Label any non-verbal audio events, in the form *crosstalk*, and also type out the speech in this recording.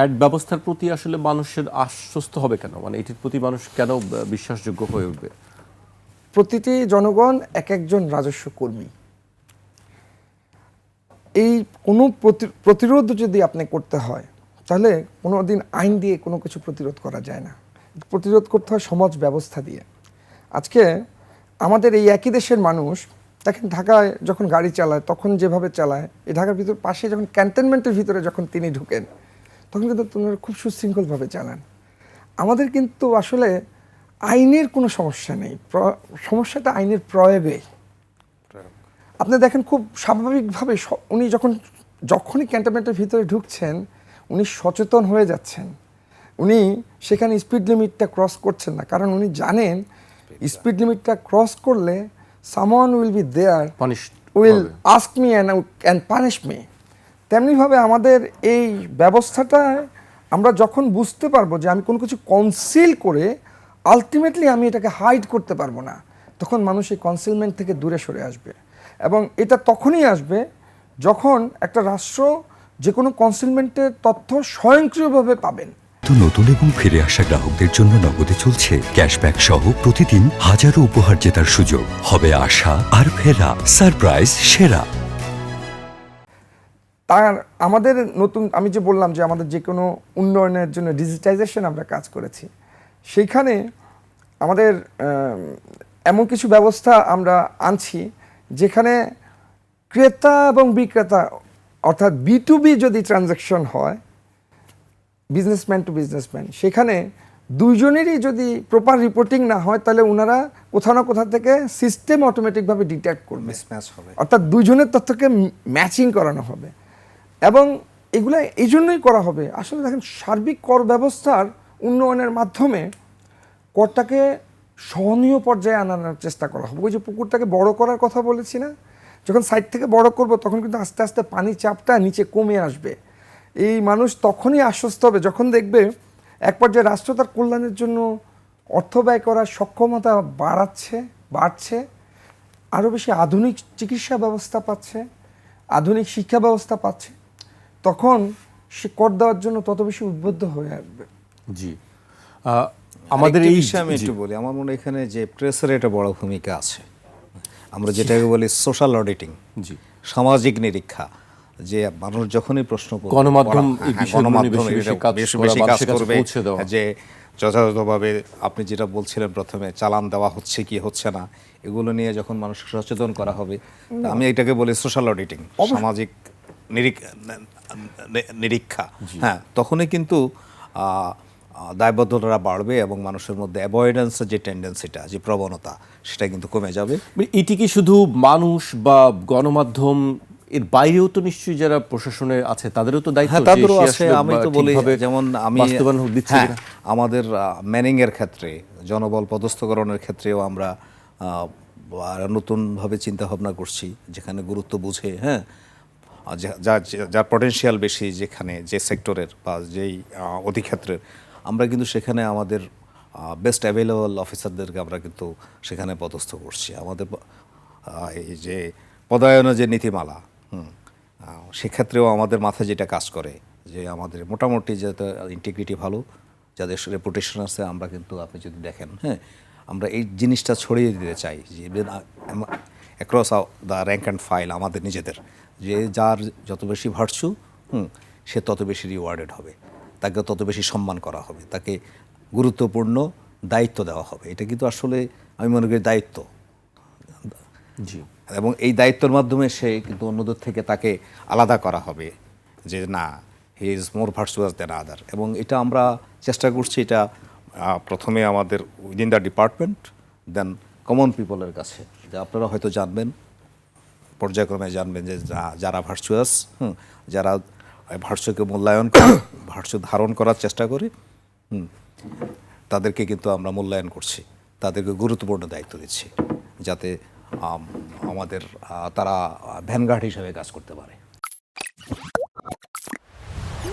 VAT ব্যবস্থার প্রতি আসলে মানুষের আশ্বস্ত হবে কেন? মানে এটির প্রতি মানুষ কেন বিশ্বাসযোগ্য হয়ে উঠবে? প্রতিটি জনগণ এক একজন রাজস্ব কর্মী। এই কোনো প্রতি- প্রতিরোধ যদি আপনি করতে হয়, তাহলে কোনো দিন আইন দিয়ে কোনো কিছু প্রতিরোধ করা যায় না। প্রতিরোধ করতে হয় সমাজ ব্যবস্থা দিয়ে। আজকে আমাদের এই একই দেশের মানুষ, দেখেন ঢাকায় যখন গাড়ি চালায়, তখন যেভাবে চালায়, এই ঢাকার ভিতর পাশে যখন ক্যান্টনমেন্টের ভিতরে যখন তিনি ঢুকেন তখন কিন্তু তিনি খুব সুশৃঙ্খলভাবে চালান। আমাদের কিন্তু আসলে আইনের কোনো সমস্যা নেই। সমস্যাটা আইনের প্রয়োগে। আপনি দেখেন খুব স্বাভাবিকভাবে উনি যখন যখনই ক্যান্টনমেন্টের ভিতরে ঢুকছেন উনি সচেতন হয়ে যাচ্ছেন। উনি সেখানে স্পিড লিমিটটা ক্রস করছেন না। কারণ উনি জানেন স্পিড লিমিটটা ক্রস করলে someone will be there will ask me and and punish me. তেমনিভাবে আমাদের এই ব্যবস্থাটা আমরা যখন বুঝতে পারব যে আমি কোনো কিছু কনসিল করে আলটিমেটলি আমি এটাকে হাইড করতে পারব না, তখন মানুষ এই কনসিলমেন্ট থেকে দূরে সরে আসবে। এবং এটা তখনই আসবে যখন একটা রাষ্ট্র যে কোনো কনসিলমেন্টের তথ্য স্বয়ংক্রিয়ভাবে পাবেন। নতুন এবং ফিরে আসা গ্রাহকদের জন্য নগদে চলছে ক্যাশব্যাক সহ প্রতিদিন হাজারো উপহার জেতার সুযোগ। হবে আশা আর ফেরা সারপ্রাইজ সেরা। তার আমাদের নতুন আমি যে বললাম যে আমাদের যে কোনো উন্নয়নের জন্য ডিজিটাইজেশন আমরা কাজ করেছি সেইখানে আমাদের এমন কিছু ব্যবস্থা আমরা আনছি যেখানে ক্রেতা এবং বিক্রেতা অর্থাৎ বি টু বি যদি ট্রানজ্যাকশন হয় বিজনেসম্যান টু বিজনেসম্যান সেখানে দুইজনেরই যদি প্রপার রিপোর্টিং না হয় তাহলে ওনারা কোথাও না কোথাও থেকে সিস্টেম অটোমেটিকভাবে ডিটেক্ট করবে। অর্থাৎ দুইজনের তথ্যকে ম্যাচিং করানো হবে। এবং এগুলো এই জন্যই করা হবে। আসলে দেখেন, সার্বিক কর ব্যবস্থার উন্নয়নের মাধ্যমে করটাকে সহনীয় পর্যায়ে আনানোর চেষ্টা করা হবে। ওই যে পুকুরটাকে বড় করার কথা বলেছি না? যখন সাইড থেকে বড় করব, তখন কিন্তু আস্তে আস্তে পানি চাপটা নিচে কমে আসবে। এই মানুষ তখনই আশ্বস্ত হবে যখন দেখবে এক পর্যায়ে রাষ্ট্র তার কল্যাণের জন্য অর্থ ব্যয় করার সক্ষমতা বাড়াচ্ছে, বাড়ছে, আরও বেশি আধুনিক চিকিৎসা ব্যবস্থা পাচ্ছে, আধুনিক শিক্ষা ব্যবস্থা পাচ্ছে। তখন সে কর দেওয়ার জন্য তত বেশি উদ্বুদ্ধ হয়ে আসবে। জি। আমাদের এই বিষয়ে আমি একটু বলি আমার মনে হয় এখানে যে প্রেসের একটা বড় ভূমিকা আছে। আমরা যেটাকে বলি সোশ্যাল অডিটিং জি। সামাজিক নিরীক্ষা যে মানুষ যখনই প্রশ্ন করবে, গণমাধ্যম এই হ্যাঁ, বেশি বেশি কাজ করবে যে যথাযথভাবে আপনি যেটা বলছিলেন প্রথমে চালান দেওয়া হচ্ছে কি হচ্ছে না এগুলো নিয়ে যখন মানুষ সচেতন করা হবে তা আমি এটাকে বলি সোশ্যাল অডিটিং সামাজিক নিরীক- নি- নিরীক্ষা। হ্যাঁ তখনই কিন্তু দায়বদ্ধতা বাড়বে এবং মানুষের মধ্যে অ্যাভয়েডেন্সের যে টেন্ডেন্সিটা যে প্রবণতা সেটা কিন্তু কমে যাবে। মানে এটি কি শুধু মানুষ বা গণমাধ্যম এর বাইরেও তো নিশ্চয়ই যারা প্রশাসনে আছে তাদেরও তো দায়িত্ব হ্যাঁ তাদেরও আছে। আমি তো বলি যেমন আমি হ্যাঁ। আমাদের ম্যানিং এর ক্ষেত্রে জনবল পদস্থকরণের ক্ষেত্রেও আমরা নতুনভাবে চিন্তা ভাবনা করছি যেখানে গুরুত্ব বুঝে হ্যাঁ যার পটেনশিয়াল বেশি যেখানে, যে সেক্টরের বা যেই অধিক্ষেত্রের, আমরা কিন্তু সেখানে আমাদের বেস্ট অ্যাভেলেবল অফিসারদেরকে আমরা কিন্তু সেখানে পদস্থ করছি। আমাদের এই যে পদায়নের যে নীতিমালা, হুম সেক্ষেত্রেও আমাদের মাথায় যেটা কাজ করে, যে আমাদের মোটামুটি যাতে ইন্টিগ্রিটি ভালো, যাদের রেপুটেশন আছে, আমরা কিন্তু আপনি যদি দেখেন হ্যাঁ আমরা এই জিনিসটা ছড়িয়ে দিতে চাই, যে across the rank and file আমাদের নিজেদের যে যার যত বেশি ভার্চু হুম সে তত বেশি রিওয়ার্ডেড হবে। তাকে তত বেশি সম্মান করা হবে। তাকে গুরুত্বপূর্ণ দায়িত্ব দেওয়া হবে। এটা কিন্তু আসলে আমি মনে করি দায়িত্ব। জি। এবং এই দায়িত্বের মাধ্যমে সে কিন্তু অন্যদের থেকে তাকে আলাদা করা হবে। যে না হি ইজ মোর ভার্চুয়াস দেন আদার এবং এটা আমরা চেষ্টা করছি এটা প্রথমে আমাদের within the department then common পিপলের কাছে। যে আপনারা হয়তো জানবেন পর্যায়ক্রমে জানবেন যে যারা ভার্চুয়াস হুম, যারা ভার্চুকে মূল্যায়ন করে *coughs* ভার্চু ধারণ করার চেষ্টা করে, হুম, তাদেরকে কিন্তু আমরা মূল্যায়ন করছি। তাদেরকে গুরুত্বপূর্ণ দায়িত্ব দিচ্ছি, যাতে আমাদের তারা ভ্যানগার্ড হিসাবে কাজ করতে পারে।